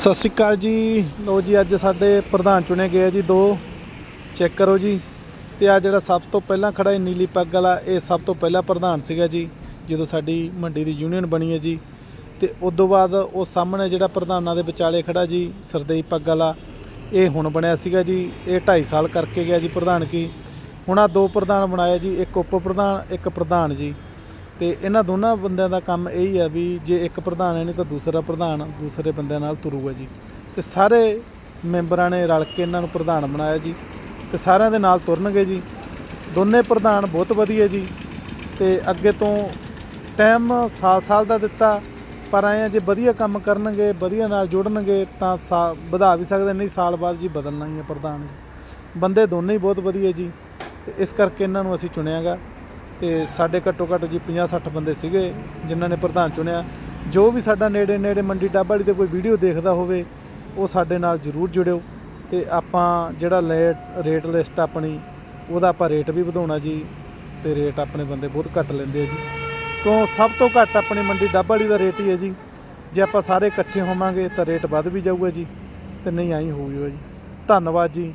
ਸਤਿ ਸ਼੍ਰੀ ਅਕਾਲ ਜੀ। ਲੋ ਜੀ, ਅੱਜ ਸਾਡੇ ਪ੍ਰਧਾਨ ਚੁਣੇ ਗਏ ਆ ਜੀ, ਦੋ। ਚੈੱਕ ਕਰੋ ਜੀ। ਤੇ ਆ ਜਿਹੜਾ ਸਭ ਤੋਂ ਪਹਿਲਾਂ ਖੜਾ ਹੈ ਨੀਲੀ ਪੱਗ ਵਾਲਾ, ਇਹ ਸਭ ਤੋਂ ਪਹਿਲਾ ਪ੍ਰਧਾਨ ਸੀਗਾ ਜੀ, ਜਦੋਂ ਸਾਡੀ ਮੰਡੀ ਦੀ ਯੂਨੀਅਨ ਬਣੀ ਹੈ ਜੀ। ਤੇ ਉਸ ਤੋਂ ਬਾਅਦ ਉਹ ਸਾਹਮਣੇ ਜਿਹੜਾ ਪ੍ਰਧਾਨਾਂ ਦੇ ਵਿਚਾਲੇ ਖੜਾ ਜੀ, ਸਰਦੇਈ ਪੱਗ ਵਾਲਾ, ਇਹ ਹੁਣ ਬਣਿਆ ਸੀਗਾ ਜੀ। ਇਹ 2.5 ਸਾਲ ਕਰਕੇ ਗਿਆ ਜੀ ਪ੍ਰਧਾਨ ਕੀ। ਹੁਣ ਆ ਦੋ ਪ੍ਰਧਾਨ ਬਣਾਇਆ ਜੀ, ਇੱਕ ਉਪ ਪ੍ਰਧਾਨ, ਇੱਕ ਪ੍ਰਧਾਨ ਜੀ। ਤੇ ਇਹਨਾਂ ਦੋਨਾਂ ਬੰਦਿਆਂ ਦਾ ਕੰਮ ਇਹ ਹੀ ਆ ਵੀ ਜੇ ਇੱਕ ਪ੍ਰਧਾਨ ਹੈ ਨਹੀਂ ਤਾਂ ਦੂਸਰਾ ਪ੍ਰਧਾਨ ਦੂਸਰੇ ਬੰਦਿਆਂ ਨਾਲ ਤੁਰੂਗਾ ਜੀ। ਤੇ ਸਾਰੇ ਮੈਂਬਰਾਂ ਨੇ ਰਲ ਕੇ ਇਹਨਾਂ ਨੂੰ ਪ੍ਰਧਾਨ ਬਣਾਇਆ ਜੀ ਤੇ ਸਾਰਿਆਂ ਦੇ ਨਾਲ ਤੁਰਨਗੇ ਜੀ। ਦੋਨੇ ਪ੍ਰਧਾਨ ਬਹੁਤ ਵਧੀਆ ਜੀ ਤੇ ਅੱਗੇ ਤੋਂ ਟਾਈਮ ਸਾਲ-ਸਾਲ ਦਾ ਦਿੱਤਾ, ਪਰ ਆਏ ਜੇ ਵਧੀਆ ਕੰਮ ਕਰਨਗੇ, ਵਧੀਆ ਨਾਲ ਜੁੜਨਗੇ ਤਾਂ ਸਾ- ਵਧਾ ਵੀ ਸਕਦੇ, ਨਹੀਂ ਸਾਲ ਬਾਅਦ ਜੀ ਬਦਲਣਾ ਹੀ ਹੈ ਪ੍ਰਧਾਨ ਜੀ। ਬੰਦੇ ਦੋਨੇ ਹੀ ਬਹੁਤ ਵਧੀਆ ਜੀ ਤੇ ਇਸ ਕਰਕੇ ਇਹਨਾਂ ਨੂੰ ਅਸੀਂ ਚੁਣਿਆਗਾ। ਤੇ ਸਾਡੇ ਘੱਟੋ ਘੱਟ ਜੀ 50 60 ਬੰਦੇ ਸੀਗੇ ਜਿਨ੍ਹਾਂ ਨੇ ਪ੍ਰਧਾਨ ਚੁਣਿਆ। ਜੋ ਵੀ ਸਾਡਾ ਨੇੜੇ ਨੇੜੇ ਮੰਡੀ ਡੱਬ ਵਾਲੀ ਤੇ ਕੋਈ ਵੀਡੀਓ ਦੇਖਦਾ ਹੋਵੇ, ਉਹ ਸਾਡੇ ਨਾਲ ਜਰੂਰ ਜੁੜਿਓ ਤੇ ਆਪਾਂ ਜਿਹੜਾ ਲੇਟ ਰੇਟ ਲਿਸਟ ਆਪਣੀ, ਉਹਦਾ ਆਪਾਂ ਰੇਟ ਵੀ ਵਧਾਉਣਾ ਜੀ ਤੇ ਰੇਟ ਆਪਣੇ ਬੰਦੇ ਬਹੁਤ ਘੱਟ ਲੈਂਦੇ ਆ ਜੀ। ਕਿਉਂ ਸਭ ਤੋਂ ਘੱਟ ਆਪਣੀ ਮੰਡੀ ਡੱਬ ਵਾਲੀ ਦਾ ਰੇਟ ਹੀ ਹੈ ਜੀ। ਜੇ ਆਪਾਂ ਸਾਰੇ ਇਕੱਠੇ ਹੋਵਾਂਗੇ ਤਾਂ ਰੇਟ ਵੱਧ ਵੀ ਜਾਊਗਾ ਜੀ ਤੇ ਨਹੀਂ ਆਈ ਹੋਊਗਾ ਜੀ। ਧੰਨਵਾਦ ਜੀ।